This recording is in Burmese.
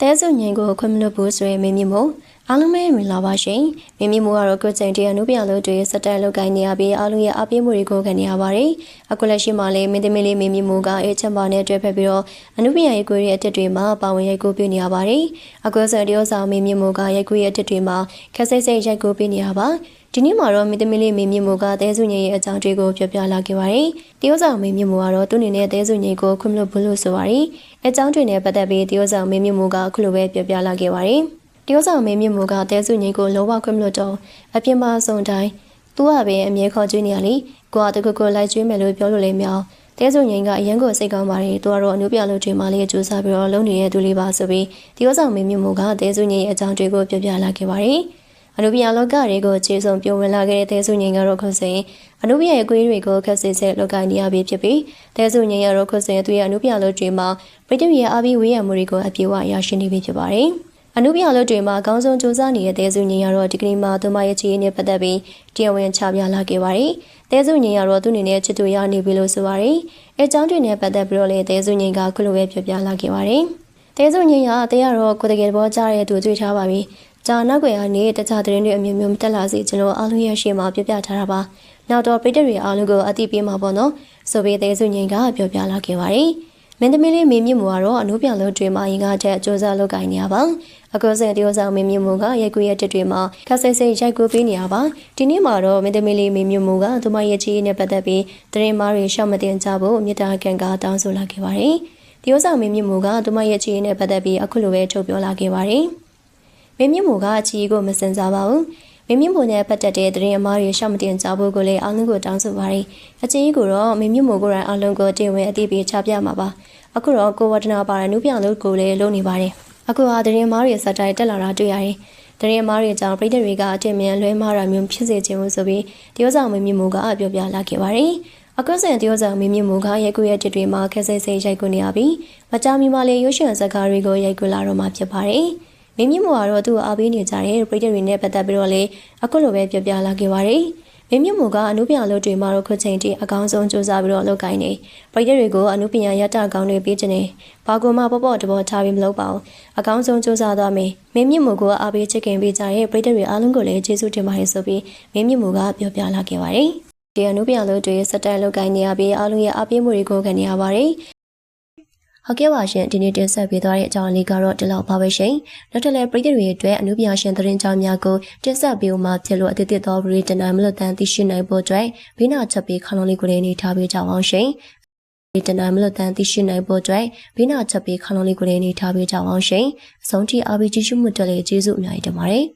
တဲစုငိန်ကိုခွင့်မလွတ်ဘူးဆိုရင်မင်းမြမို့ အားလုံးပဲမင်္ဂလာပါရှင်မင်းမြမို့ကတော့ကိုချိန်တရားနုပြလို့တွေစတက်လောက်ကိုင်းနေရပြီးအားလုံးရဲ့အပြည့်မှုတွေကိုခံနေရပါတယ်အခုလက်ရှိမှာလည်းမင်းသမီးလေးမင်းမြမို့ကအေးချက်ပါနဲ့တွေ့ဖက်ပြီးတော့အနုပြရဲ့ကိုရဲ့အတက်တွေမှာပါဝင်ရိုက်ကူးပြနေရပါတယ်အခုဆက်တရောဆောင်မင်းမြမို့ကရိုက်ကူးရဲ့အတက်တွေမှာခက်စိတ်စိတ်ရိုက်ကူးပြနေရပါဒီနေ့မှာတော့မင်းသမီးလေးမင်းမြမို့ကတဲစုငိန်ရဲ့အကြောင်းတွေကိုပြောပြလာခဲ့ပါတယ်တရောဆောင်မင်းမြမို့ကတော့သူ့အနေနဲ့တဲစုငိန်ကိုခွင့်မလွတ်ဘူးလို့ဆိုပါတယ်အကြောင်းတွေနဲ့ပတ်သက်ပြီးတရောဆောင်မင်းမြမို့ကအခုလိုပဲပြောပြလာခဲ့ပါတယ် တရောဆောင်မင်းမြမို့ကတဲစုငိန်ကိုလုံးဝခွင့်မလွတ်တော့အပြင်းပါဆုံးတိုင်းသူကပဲအမြဲခေါ်ကျွေးနေရလေကိုကတကူကိုလိုက်ကျွေးမယ်လို့ပြောလို့လေမြောင်တဲစုငိန်ကအရင်ကစိတ်ကောင်းပါတယ်သူကတော့အနုပြလို့တွေမာလေးအကျိုးစားပြီးတော့လုံနေတဲ့သူလေးပါဆိုပြီးတရောဆောင်မင်းမြမို့ကတဲစုငိန်ရဲ့အကြောင်းတွေကိုပြောပြလာခဲ့ပါတယ်အနုပြလောကတွေကိုခြေစုံပြုံးဝင်လာခဲ့တဲ့တဲစုငိန်ကတော့ခုစဉ်အနုပြရဲ့အကွေးတွေကိုခက်စစ်စစ်လောကနေရပြီးဖြစ်ပြီးတဲစုငိန်ရတော့ခုစဉ်သူရဲ့အနုပြလောတွေမှာဗြိတိန်ရဲ့အာဘီဝေးရမှုတွေကိုအပြေအဝရရှိနေပြီဖြစ်ပါတယ် အနုပြလောတွေမှာအကောင်းဆုံးစူးစမ်းနေတဲ့တဲစုငိန်ရတော့ဒီကနေ့မှာသူမရဲ့ခြေရင်းနဲ့ပတ်သက်ပြီးတရားဝင်ချပြလာခဲ့ပါတယ်တဲစုငိန်ရတော့သူ့အနေနဲ့ချစ်သူရနေပြီလို့ဆိုပါတယ်အဲအကြောင်းတွေနဲ့ပတ်သက်ပြီးတော့လေတဲစုငိန်ကခုလိုပဲပြောပြလာခဲ့ပါတယ်တဲစုငိန်ရတဲရတော့ကိုတကယ်ဘောကြားတဲ့သူတွေ့ထားပါပြီ။ကြာနောက်ွယ်ကနေတခြားသတင်းတွေအမျိုးမျိုးမတက်လာစေကျွန်တော်အားလုံးရရှိမှပြောပြထားတာပါ။နောက်တော့ပြည်သူတွေအားလုံးကိုအသိပေးမှာပေါ့နော်။ဆိုပြီးသေးစုငိန်ကပြောပြလာခဲ့ပါတယ်။ မင်းသမီးလေးမင်းမြင့်မူကတော့အနုပြလုံးတွေမှာရင်ကားချက်အကျိုးစားလုပ်ကိုင်နေရပါ။အခုစံတယောဆောင်မင်းမြင့်မူကရိုက်ကူးရဲ့တက်တွေမှာခက်စိတ်စိတ်ရိုက်ကူးပေးနေရပါ။ဒီနေ့မှာတော့မင်းသမီးလေးမင်းမြင့်မူကသူမရဲ့ချီးနဲ့ပတ်သက်ပြီးသတင်းမားတွေရှောက်မတင်ကြဖို့မြေတားကန်ကတောင်းဆိုလာခဲ့ပါတယ်။တယောဆောင်မင်းမြင့်မူကသူမရဲ့ချီးနဲ့ပတ်သက်ပြီးအခုလိုပဲထုတ်ပြောလာခဲ့ပါတယ်။မင်းမြင့်မို့ကအချီကိုမစင်စားပါဘူး မင်းမြင့်မို့နဲ့ပတ်သက်တဲ့သတင်းအမားတွေရှောက်မတင်ကြဖို့ကိုလည်းအားလုံးကိုတောင်းဆိုပါရယ်အချီကိုတော့မင်းမြင့်မို့ကိုယ်တိုင်အားလုံးကိုတင်ဝင်အသိပေးချပြမှာပါအခုတော့ကိုဝဒနာပါရနုပြလို့ကိုလည်းလုပ်နေပါတယ်အခုဟာသတင်းအမားတွေစက်တိုင်းတက်လာတာတွေ့ရတယ်သတင်းအမားတွေကြောင့်ပြည်သူတွေကအထင်မြန်လွဲမှားတာမျိုးဖြစ်စေခြင်းလို့ဆိုပြီးတယောက်ဆောင်မင်းမြင့်မို့ကပြောပြလာခဲ့ပါတယ်အခုစံတယောက်ဆောင်မင်းမြင့်မို့ကရိုက်ကူရဲ့တစ်တွေမှာခက်ဆဲဆဲရိုက်ကူနေရပြီးမကြမီမှာလည်းရုပ်ရှင်ဇာတ်ကားတွေကိုရိုက်ကူလာတော့မှဖြစ်ပါတယ် မင်းမြင့်မို့ကတော့သူ့ကိုအားပေးနေကြတဲ့ပြည်သူတွေနဲ့ပတ်သက်ပြီးတော့လေအခုလိုပဲပြောပြလာခဲ့ပါတယ်မင်းမြင့်မို့ကအနုပညာလုပ်တွေမှာတော့ခုချိန်ထိအကောင်းဆုံးစူးစမ်းပြီးတော့လုပ်ကိုင်းနေပြည်သူတွေကိုအနုပညာရတကောင်းတွေပေးခြင်းနဲ့ဘာကူမှပေါ့ပေါ့တဘောထားပြီးမလုပ်ပါဘူးအကောင်းဆုံးစူးစမ်းသွားမယ်မင်းမြင့်မို့ကအားပေးချစ်ခင်ပေးကြတဲ့ပြည်သူတွေအားလုံးကိုလည်းကျေးဇူးတင်ပါတယ်ဆိုပြီးမင်းမြင့်မို့ကပြောပြလာခဲ့ပါတယ်ဒီအနုပညာလုပ်တွေစတက်လုပ်ကိုင်းနေရပြီးအားလုံးရဲ့အားပေးမှုတွေကိုခံနေရပါတယ် ဟုတ်ကဲ့ပါရှင်ဒီနေ့တင်ဆက်ပေးသွားတဲ့အကြောင်းလေးကတော့ဒီလောက်ပါပဲရှင်နောက်ထပ်လည်းပရိသတ်တွေအတွက်အနုပညာရှင်သတင်းကြောင်းများကိုတင်ဆက်ပေးဦးမှာဖြစ်လို့အသစ်သစ်သောဗရီတနိုင်မလို့တန်သိရှိနိုင်ဖို့အတွက်ဘေးနာချက်ပေးခလုံးလေးကိုလည်းနေထားပေးကြအောင်ရှင်ဒီတနိုင်မလို့တန်သိရှိနိုင်ဖို့အတွက်ဘေးနာချက်ပေးခလုံးလေးကိုလည်းနေထားပေးကြအောင်ရှင်အဆုံးထိအားပေးကြည့်ရှုမှုတက်လေကျေးဇူးအများကြီးတင်ပါတယ်